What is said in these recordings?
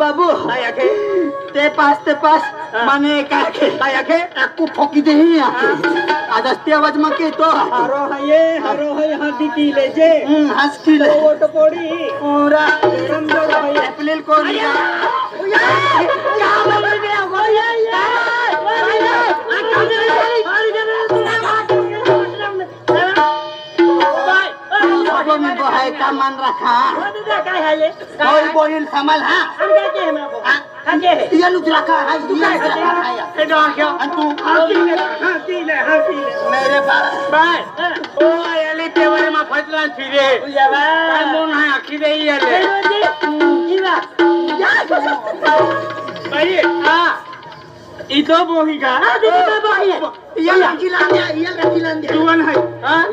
বাবু। আয়াকে। তে পাস তে পাস মানে কাকে? আয়াকে। একটু ঠকি দেহি আকে। আদাস্তে আওয়াজ মাকে তো হারো হায়ে হারো হায়ে হাতি টিলে যে। হাস টিলে ওট পড়ি। ওরা সুন্দর হায়ে এপ্রিল কোরিয়া। ले ओट पोडी पूरा गरम जोड हाये एप्रिल को लिया बाबू मी बहाय का मान रखा कोई बोलिल समल हा। ये लुक रखा है ये रखा है। और तू मेरे पास। इथं बोही का। ये लड़की लान दिया ये लड़की लान दिया जुवान है।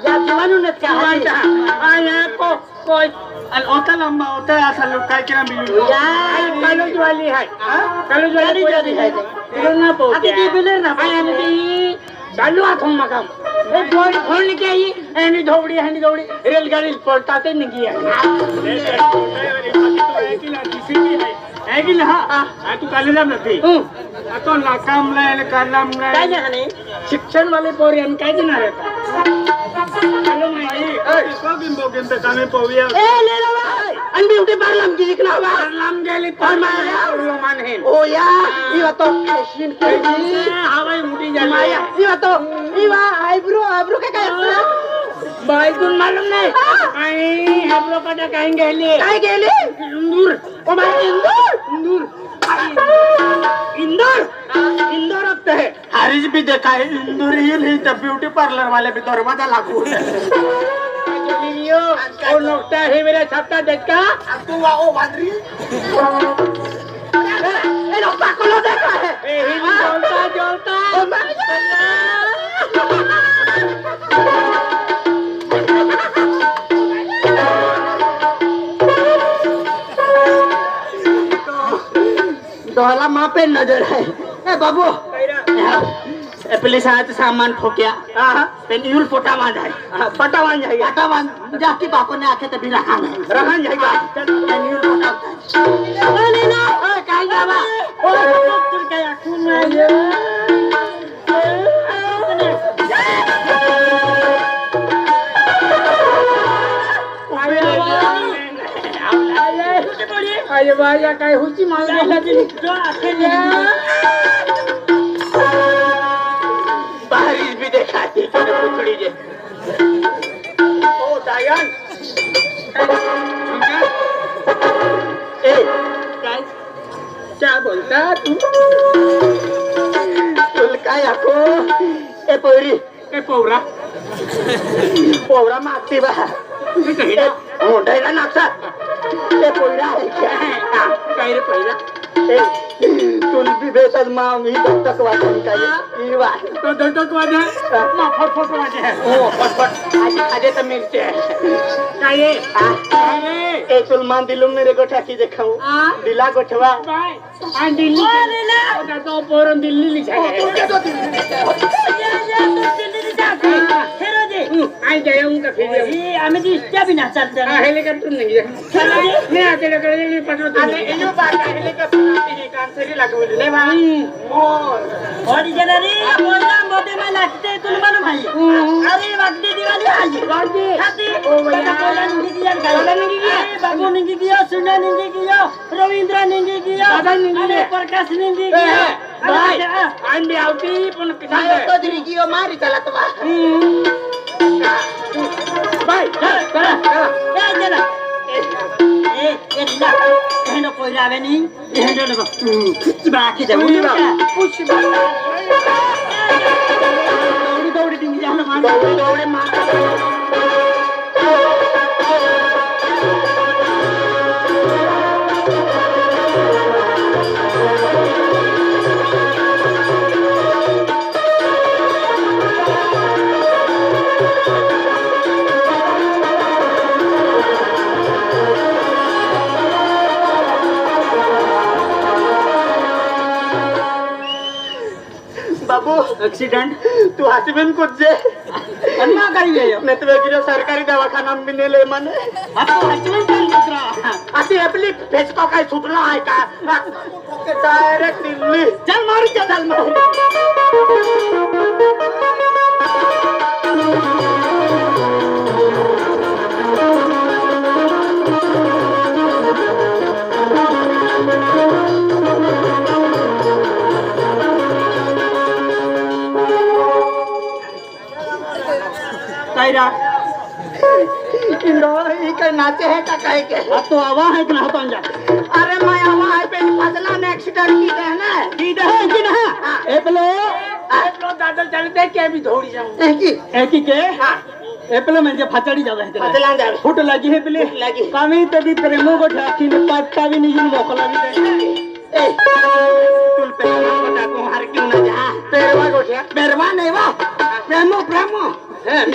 जुवान का आया को। कोई लंबा लोग काय केला मिलू कलुज वाली है कलुज वाली कोई है तिलो ना पोते चालू हम मकाम ए फ़ोन फ़ोन के आई एनी धोबड़ी हनी धोबड़ी रेलगाड़ी नहीं किया ऐकिल हा तू कॉलेजला नाकामला आणि कारलामला शिक्षण वाले पोरी आणि काय देणार ಅನ್ಬಿಟ್ಟು ಬರ್ಲಮ್ ಗಿಜಿಕ್ನ ಬರ್ಲಮ್ ಗೆಲಿ ಪರ್ಮಾಯ ಉಳ್ಳು ಮನೆ ಓಯ ಇವತ್ತು ಕ್ಯಾಶಿನ್ ಕೇಳಿ ಹವೈ ಮುಡಿ ಜಮಾಯ ಇವತ್ತು ಇವ ಐಬ್ರು ಐಬ್ರು ಕೆ ಕೈಸ್ನ ಬಾಯ್ ಗುನ್ ಮಾಲೂಮ್ ನೈ ಐ ಐಬ್ರು ಕಟ ಕೈ ಗೆಲಿ ಕೈ ಗೆಲಿ ಇಂದೂರ್ ಓ ಮೈ ಇಂದೂರ್ ಇಂದೂರ್ ಇಂದೂರ್ ಇಂದೂರ್ रखते है हरीज भी देखा है इंदूर ही नहीं तो ब्यूटी पार्लर वाले भी दरवाज़ा लागू और नोकता है मेरा छापता देख तू वा देखा है जोलता जोलता दोहला माँ पे नज़र है ए बाबू आया तो सामान ठोकिया। पेन यूल पोटा बाँध है। पटा मान जाएगा। पोटा बाँध। जाके बापू ने आके तभी रखा नहीं रहन जाएगा पेन यूल पोटा अरे ना। काय जावा ओ तुर काय आखून आहे अरे। बाया काय हुची मागला बारिश ઉછળી છે ઓ દાયન એ काय? क्या बोलता तू? काय आको ए पोरी. ए पोवरा. पोवरा मागते बा. मोठायला नाचात ते पोयरा काय रे पहिला? ए, तुल भी बेसद माँ वाचन काय ई वा तो दंतक वाजा फटफट आज तर मिलते काय ए मान दिलू मेरे गोठा की देखाऊ। दिला गोठवा। बाय आणि दिल्ली। आता तो पोरन दिल्ली लिखा Ay, ya, ya, ya, ya, ya, ya, ya, ya, ya, ya, ya, ya, ya, ભાઈ આમ બી આવતી પણ કિસાન તો જ રીગીઓ મારી ચલાતવા ભાઈ ચલા ચલા ચલા बाबू एक्सीडेंट तू हसीबेन कुछ जे? अन्ना करिए नहीं तो वेगिरो सरकारी दवाखाना में मिले ले मन आपको हचवन चल दूसरा. अति अपली फेस को काय सुटला आहे का? डायरेक्ट दिल्ली. चल मारी चल मारी. काय नाचे है का काय के अब तो आवा है कि ना तो जा। अरे मैं आवा है पे फसला ने एक्सीडेंट की है ना। की दे है? कि ना एपलो लो दादल चलते के भी दौड़ी जाऊँ। की एकी के? हाँ। एपलो म्हणजे फाचडी जावे फसला जावे फुट लगी है पले लगी. कामी तदी प्रेमो को ठाकी ने पत्ता भी नहीं मोकला भी दे ए। तुल पे बता को हार क्यों ना जा। पेरवा गोठिया पेरवा नहीं वा। प्रेमो प्रेमो। है।